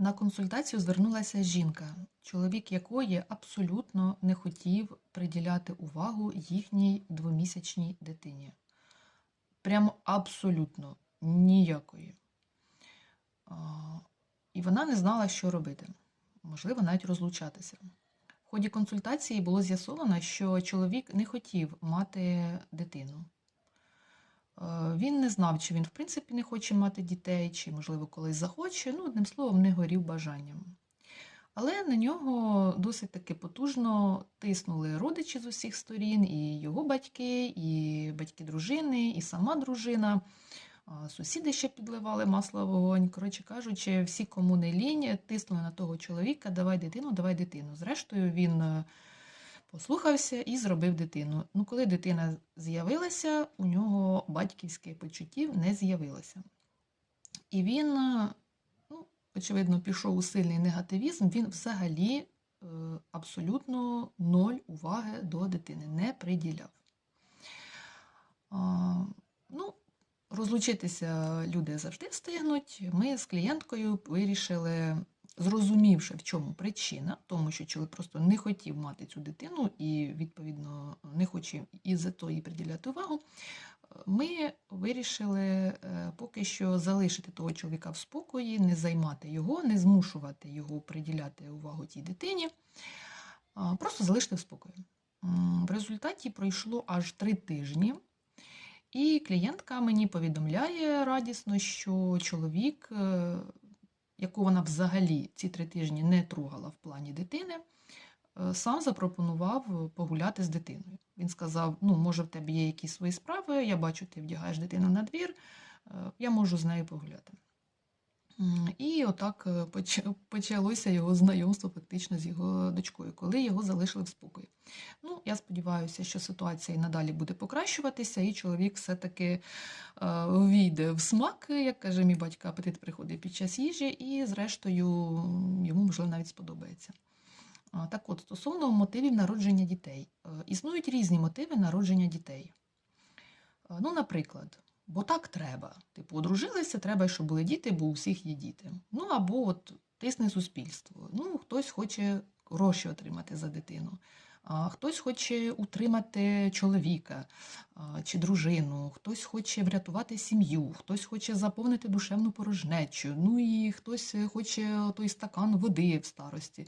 На консультацію звернулася жінка, чоловік якої абсолютно не хотів приділяти увагу їхній двомісячній дитині. Прямо абсолютно ніякої. І вона не знала, що робити. Можливо, навіть розлучатися. В ході консультації було з'ясовано, що чоловік не хотів мати дитину. Е, Він не знав, чи він в принципі не хоче мати дітей, чи, можливо, колись захоче. Ну, одним словом, не горів бажанням. Але на нього досить таки потужно тиснули родичі з усіх сторін, і його батьки, і батьки дружини, і сама дружина. Сусіди ще підливали масло в вогонь. Коротше кажучи, всі, кому не лінь, тиснули на того чоловіка, давай дитину, давай дитину. Зрештою, він е, послухався і зробив дитину. Ну, коли дитина з'явилася, у нього батьківських почуттів не з'явилося. І він, е, ну, очевидно, пішов у сильний негативізм, він взагалі е, абсолютно ноль уваги до дитини не приділяв. Ну, розлучитися люди завжди встигнуть. Ми з клієнткою вирішили, зрозумівши, в чому причина, тому що чоловік просто не хотів мати цю дитину і, відповідно, не хоче і за то їй приділяти увагу. Ми вирішили е, поки що залишити того чоловіка в спокої, не займати його, не змушувати його приділяти увагу тій дитині, просто залишити в спокої. В результаті пройшло аж три тижні. І клієнтка мені повідомляє радісно, що чоловік, е, якого вона взагалі ці три тижні не трогала в плані дитини, е, сам запропонував погуляти з дитиною. Він сказав: ну, може, в тебе є якісь свої справи, я бачу, ти вдягаєш дитину на двір, е, я можу з нею погуляти. І отак е, почалося його знайомство фактично з його дочкою, коли його залишили в спокої. Ну, я сподіваюся, що ситуація і надалі буде покращуватися, і чоловік все-таки е, війде в смак, як каже мій батько, апетит приходить під час їжі, і, зрештою, йому, можливо, навіть сподобається. Так от, стосовно мотивів народження дітей. Е, Існують різні мотиви народження дітей. Ну, наприклад, бо так треба. Типу, одружилися, треба, щоб були діти, бо у всіх є діти. Ну, або от тисне суспільство. Ну, хтось хоче гроші отримати за дитину. Хтось хоче утримати чоловіка чи дружину, хтось хоче врятувати сім'ю, хтось хоче заповнити душевну порожнечу, ну і хтось хоче той стакан води в старості.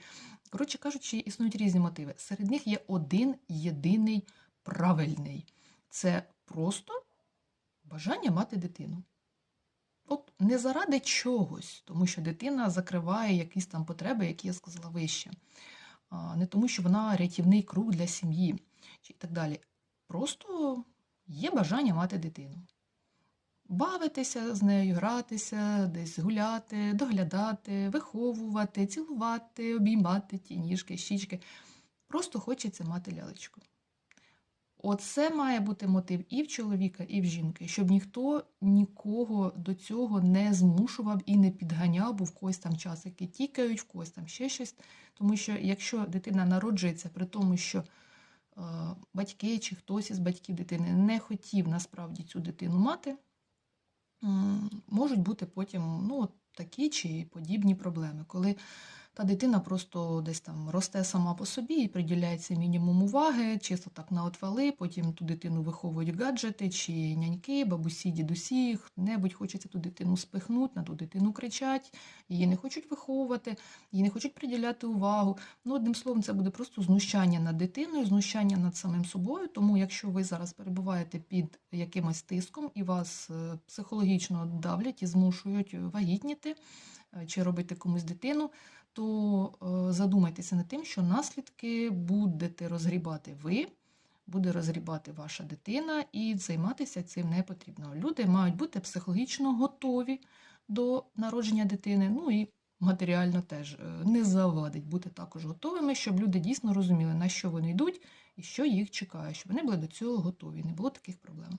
Коротше кажучи, існують різні мотиви. Серед них є один єдиний правильний це просто бажання мати дитину. От не заради чогось, тому що дитина закриває якісь там потреби, які я сказала вище. Не тому, що вона рятівний круг для сім'ї і так далі. Просто є бажання мати дитину. Бавитися з нею, гратися, десь гуляти, доглядати, виховувати, цілувати, обіймати ті ніжки, щічки. Просто хочеться мати лялечку. Оце має бути мотив і в чоловіка, і в жінки, щоб ніхто нікого до цього не змушував і не підганяв, бо в когось там часики тікають, в когось там ще щось. Тому що якщо дитина народжується при тому, що е, батьки чи хтось із батьків дитини не хотів насправді цю дитину мати, можуть бути потім ну, такі чи подібні проблеми, коли та дитина просто десь там росте сама по собі і приділяється мінімум уваги, чисто так на отвали, потім ту дитину виховують гаджети чи няньки, бабусі, дідусі, хто-небудь хочеться ту дитину спихнути, на ту дитину кричать, її не хочуть виховувати, їй не хочуть приділяти увагу. Ну, одним словом, це буде просто знущання над дитиною, знущання над самим собою. Тому, якщо ви зараз перебуваєте під якимось тиском і вас е, психологічно давлять і змушують вагітніти е, чи робити комусь дитину, то е, задумайтеся над тим, що наслідки будете розгрібати ви, буде розгрібати ваша дитина, і займатися цим не потрібно. Люди мають бути психологічно готові до народження дитини, ну і матеріально теж е, не завадить бути також готовими, щоб люди дійсно розуміли, на що вони йдуть і що їх чекає, щоб вони були до цього готові, не було таких проблем.